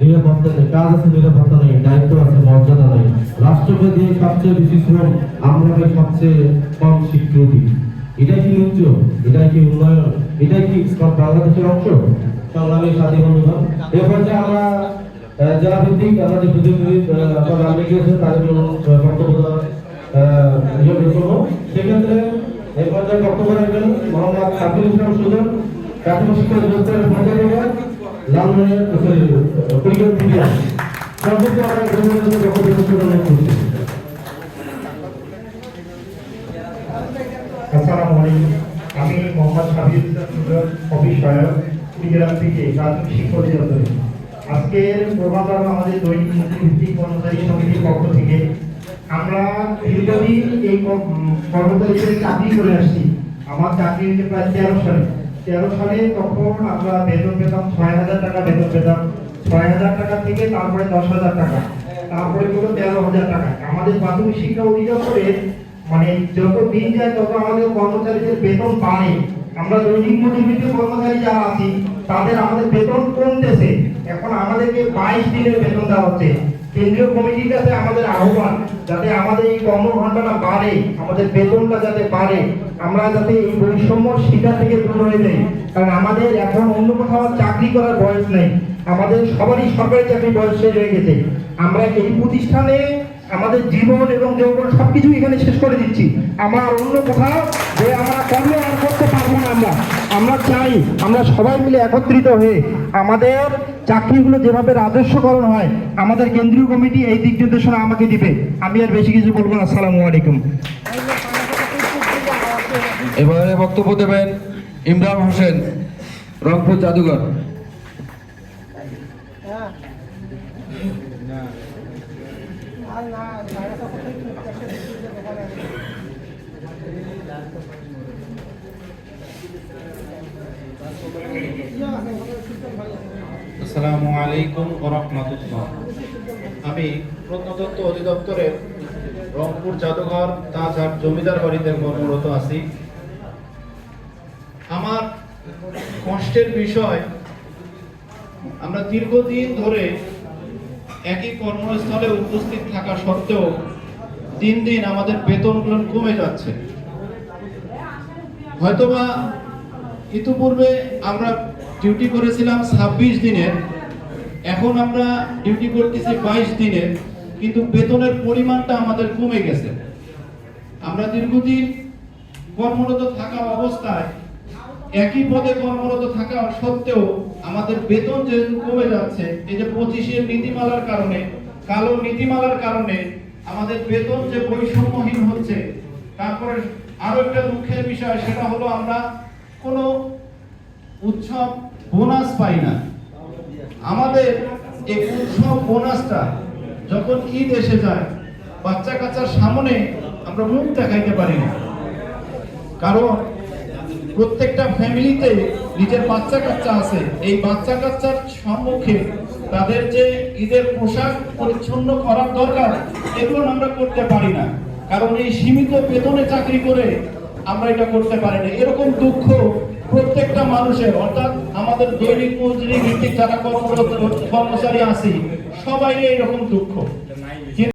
নিরাপত্তা কাজ আছে নিরাপত্তা নেই, দায়িত্ব আছে, মর্যাদা নেই। রাষ্ট্রকে দিয়ে সবচেয়ে বেশি শ্রম আমরা পাই সবচেয়ে কম স্বীকৃতি। এটাই কি উচ্চ? এটাই কি উন্নয়ন? এটাই কি বাংলাদেশের অংশ? সংগ্রামী সাথী বন্ধুগণ, এ পর্যায়ে আমরা জেলা ভিত্তিক আমাদের প্রতিনিধি তাদের বক্তব্য সেক্ষেত্রে এই পর্যায়ে বক্তব্য রাখবেন মোহাম্মদ সাবির ইসলাম সুজন, প্রাথমিক শিক্ষা আমি থেকে আজকের আমাদের দৈনিক থেকে আমরা এই চাকরি করে আসছি। আমার চাকরি প্রায় তেরো সালে। তেরো সালে তখন আমরা বেতন পেতাম ছয় হাজার টাকা, বেতন পেতাম ছয় হাজার টাকা থেকে তারপরে দশ হাজার টাকা, তারপরে হলো তেরো হাজার টাকা। আমাদের প্রাথমিক শিক্ষা অধিদপ্তরে মানে যত দিন যায়, তত আমাদের কর্মচারীদের বেতন বাড়ে। আমরা দৈনিক মজুরিতে কর্মচারী যারা আছি, তাদের আমাদের বেতন কমতেছে। এখন আমাদেরকে বাইশ দিনের বেতন দেওয়া হচ্ছে। কেন্দ্রীয় কমিটির কাছে আমাদের আহ্বান যাতে আমাদের এই কর্মঘণ্টাটা বাড়ে, আমাদের বেতনটা যাতে বাড়ে, আমরা যাতে এই বৈষম্য শিকার থেকে দূর হয়ে যাই। কারণ আমাদের এখন অন্য কোথাও চাকরি করার বয়স নেই। আমাদের সবারই সরকারি চাকরি বয়স শেষ হয়ে গেছে। আমরা এই প্রতিষ্ঠানে আমাদের জীবন এবং যৌবন সবকিছু এখানে শেষ করে দিচ্ছি। আমরা অন্য কোথাও যে আমরা কর্ম আর করতে পারব না আমরা চাই, আমরা সবাই মিলে একত্রিত হয়ে আমাদের চাকরিগুলো যেভাবে রাজস্বকরণ হয়, আমাদের কেন্দ্রীয় কমিটি এই দিক নির্দেশনা আমাকে দিবে। আমি আর বেশি কিছু বলব না। আসসালামু আলাইকুম। এবারে বক্তব্য দেবেন ইমরান হোসেন, রংপুর জাদুঘর। আসসালামু আলাইকুম ওরহমাতুল্লাহ আমি প্রত্নতত্ত্ব অধিদপ্তরের রংপুর জাদুঘর তাজহাট জমিদার বাড়িতে কর্মরত আছি। আমার কষ্টের বিষয়, আমরা দীর্ঘদিন ধরে একই কর্মস্থলে উপস্থিত থাকা সত্ত্বেও দিন দিন আমাদের বেতনগুলো কমে যাচ্ছে। হয়তোবা ইতিপূর্বে আমরা ডিউটি করেছিলাম ছাব্বিশ দিনের, এখন আমরা ডিউটি করতেছি বাইশ দিনের, কিন্তু বেতনের পরিমাণটা আমাদের কমে গেছে। আমরা দীর্ঘদিন কর্মরত থাকা অবস্থায় একই পদে কর্মরত থাকা সত্ত্বেও আমাদের বেতন যেহেতু কমে যাচ্ছে, এই যে পঁচিশের নীতিমালার কারণে, কালো নীতিমালার কারণে আমাদের বেতন যে বৈষম্যহীন হচ্ছে, তারপরে আরও একটা দুঃখের বিষয়, সেটা হলো আমরা কোনো উৎসব বোনাস পাই না। আমাদের এই উৎসব বোনাসটা যখন ঈদ এসে যায়, বাচ্চা কাচ্চার সামনে আমরা মুখ দেখাইতে পারি না। কারণ প্রত্যেকটা ফ্যামিলিতে নিজের বাচ্চা কাচ্চা আছে। এই বাচ্চা কাচ্চার সম্মুখে তাদের যে ঈদের পোশাক পরিচ্ছন্ন করার দরকার, এগুলো আমরা করতে পারি না। কারণ এই সীমিত বেতনে চাকরি করে আমরা এটা করতে পারি না এরকম দুঃখ প্রত্যেকটা মানুষের, অর্থাৎ আমাদের দৈনিক মজুরি ভিত্তিক যারা কর্মরত কর্মচারী আছি সবাই এরকম দুঃখ।